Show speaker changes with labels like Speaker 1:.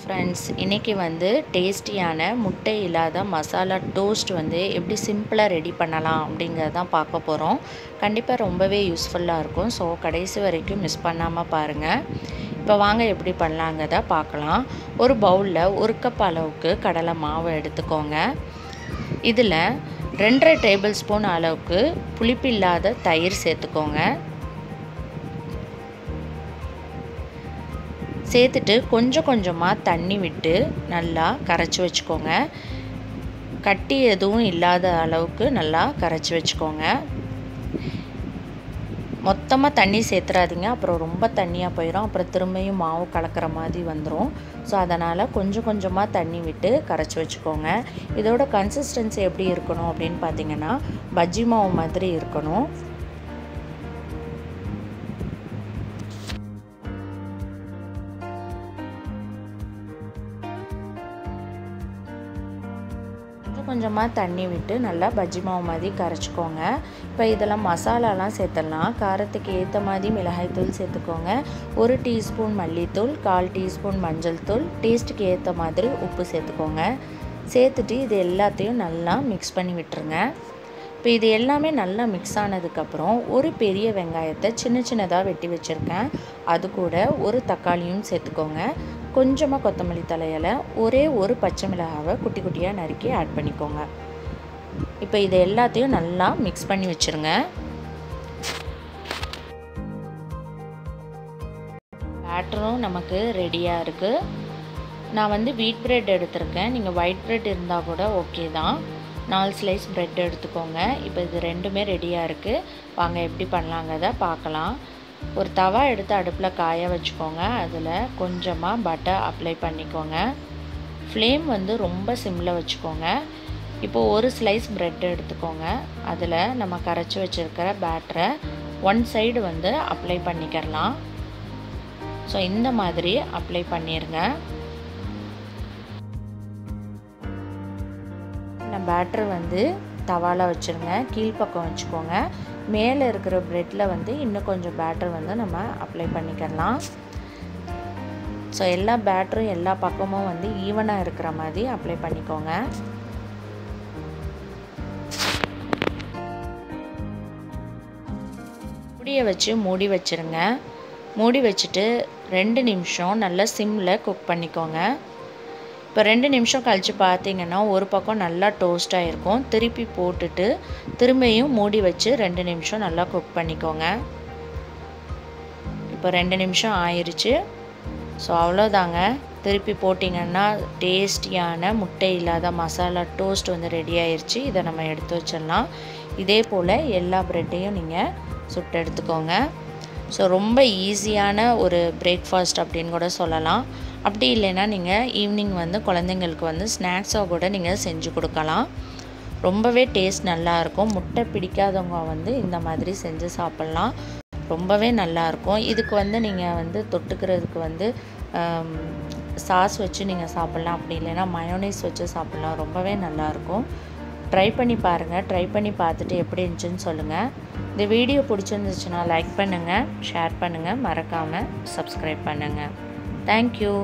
Speaker 1: Friends இன்றைக்கி வந்து டேஸ்டியான முட்டை இல்லாத மசாலா டோஸ்ட் வந்து எப்படி சிம்பிளாக ரெடி பண்ணலாம் அப்படிங்கிறது தான் பார்க்க போகிறோம் கண்டிப்பாக ரொம்பவே யூஸ்ஃபுல்லாக இருக்கும். ஸோ கடைசி வரைக்கும் மிஸ் பண்ணாமல் பாருங்கள் இப்போ வாங்க எப்படி பண்ணலாங்கிறத பார்க்கலாம். ஒரு பவுலில் ஒரு கப் அளவுக்கு கடலை மாவு எடுத்துக்கோங்க. இதில் ரெண்டரை டேபிள் ஸ்பூன் அளவுக்கு புளிப்பில்லாத தயிர் சேர்த்துக்கோங்க. சேர்த்துட்டு கொஞ்சம் கொஞ்சமாக தண்ணி விட்டு நல்லா கரைச்சி வச்சுக்கோங்க. கட்டி எதுவும் இல்லாத அளவுக்கு நல்லா கரைச்சி வச்சுக்கோங்க. மொத்தமாக தண்ணி சேர்த்துறாதீங்க. அப்புறம் ரொம்ப தண்ணியாக போயிடும் அப்புறம் திரும்பியும் மாவு கலக்கிற மாதிரி வந்துடும் ஸோ அதனால் கொஞ்சம் கொஞ்சமாக தண்ணி விட்டு கரைச்சி வச்சுக்கோங்க. இதோட கன்சிஸ்டன்சி எப்படி இருக்கணும் அப்படின்னு பார்த்தீங்கன்னா பஜ்ஜி மாவு மாதிரி இருக்கணும். கொஞ்சமாக தண்ணி விட்டு நல்லா பஜ்ஜி மாவு மாதிரி கரைச்சிக்கோங்க. இப்போ இதெல்லாம் மசாலாலாம் சேர்த்துடலாம். காரத்துக்கு ஏற்ற மாதிரி மிளகாய்த்தூள் சேர்த்துக்கோங்க. ஒரு டீஸ்பூன் மல்லித்தூள் கால் டீஸ்பூன் மஞ்சள் தூள் டேஸ்ட்டுக்கு ஏற்ற மாதிரி உப்பு சேர்த்துக்கோங்க. சேர்த்துட்டு இது எல்லாத்தையும் நல்லா மிக்ஸ் பண்ணி விட்டுருங்க. இப்போ இது எல்லாமே நல்லா மிக்ஸ் ஆனதுக்கப்புறம் ஒரு பெரிய வெங்காயத்தை சின்ன சின்னதாக வெட்டி வச்சுருக்கேன். அது கூட ஒரு தக்காளியும் சேர்த்துக்கோங்க. கொஞ்சமாக கொத்தமல்லி தலையில் ஒரே ஒரு பச்சை மிளகாவை குட்டி குட்டியாக நறுக்கி ஆட் பண்ணிக்கோங்க. இப்போ இது எல்லாத்தையும் நல்லா மிக்ஸ் பண்ணி வச்சுருங்க. பேட்டரும் நமக்கு ரெடியாக இருக்குது நான் வந்து வீட் ப்ரெட் எடுத்திருக்கேன். நீங்கள் ஒயிட் ப்ரெட் இருந்தால் கூட ஓகே தான். நாலு ஸ்லைஸ் ப்ரெட் எடுத்துக்கோங்க. இப்போ இது ரெண்டுமே ரெடியாக இருக்குது வாங்க எப்படி பண்ணலாங்கிறத பார்க்கலாம். ஒரு தவா எடுத்து அடுப்பில் காய வச்சுக்கோங்க. அதில் கொஞ்சமாக பட்டர் அப்ளை பண்ணிக்கோங்க. ஃப்ளேம் வந்து ரொம்ப சிம்மில் வச்சுக்கோங்க. இப்போது ஒரு ஸ்லைஸ் ப்ரெட் எடுத்துக்கோங்க. அதில் நம்ம கரைச்சி வச்சுருக்கிற பேட்டரை ஒன் சைடு வந்து அப்ளை பண்ணிக்கிறலாம். ஸோ இந்த மாதிரி அப்ளை பண்ணிடுங்க நான் பேட்டர் வந்து தவாவில் வச்சுருங்க. கீழ்ப்பக்கம் வச்சுக்கோங்க. மேலே இருக்கிற ப்ரெட்டில் வந்து இன்னும் கொஞ்சம் பேட்டர் வந்து நம்ம அப்ளை பண்ணிக்கலாம். ஸோ எல்லா பேட்டரும் எல்லா பக்கமும் வந்து ஈவனாக இருக்கிற மாதிரி அப்ளை பண்ணிக்கோங்க. மூடியை வச்சு மூடி வச்சுருங்க. மூடி வச்சுட்டு ரெண்டு நிமிஷம் நல்லா சிம்மில் குக் பண்ணிக்கோங்க. இப்போ ரெண்டு நிமிஷம் கழித்து பார்த்தீங்கன்னா ஒரு பக்கம் நல்லா டோஸ்ட்டாக இருக்கும். திருப்பி போட்டுட்டு திரும்பியும் மூடி வச்சு ரெண்டு நிமிஷம் நல்லா குக் பண்ணிக்கோங்க. இப்போ ரெண்டு நிமிஷம் ஆயிடுச்சு ஸோ அவ்வளோதாங்க. திருப்பி போட்டிங்கன்னா டேஸ்டியான முட்டை இல்லாத மசாலா டோஸ்ட் வந்து ரெடி ஆயிடுச்சு இதை நம்ம எடுத்து வச்சிடலாம். இதே போல் எல்லா ப்ரெட்டையும் நீங்கள் சுட்டு எடுத்துக்கோங்க. ஸோ ரொம்ப ஈஸியான ஒரு பிரேக்ஃபாஸ்ட் அப்படின்னு கூட சொல்லலாம். அப்படி இல்லைன்னா நீங்கள் ஈவினிங் வந்து குழந்தைங்களுக்கு வந்து ஸ்நாக்ஸாக கூட நீங்கள் செஞ்சு கொடுக்கலாம். ரொம்பவே டேஸ்ட் நல்லாயிருக்கும் முட்டை பிடிக்காதவங்க வந்து இந்த மாதிரி செஞ்சு சாப்பிட்லாம். ரொம்பவே நல்லாயிருக்கும் இதுக்கு வந்து நீங்கள் வந்து தொட்டுக்கிறதுக்கு வந்து சாஸ் வச்சு நீங்கள் சாப்பிட்லாம். அப்படி இல்லைன்னா மயோனைஸ் வச்சு சாப்பிட்லாம். ரொம்பவே நல்லாயிருக்கும் ட்ரை பண்ணி பாருங்கள் ட்ரை பண்ணி பார்த்துட்டு எப்படி இருந்துச்சுன்னு சொல்லுங்கள் இந்த வீடியோ பிடிச்சிருந்துச்சுன்னா லைக் பண்ணுங்கள் ஷேர் பண்ணுங்கள் மறக்காமல் சப்ஸ்கிரைப் பண்ணுங்கள் தேங்க்யூ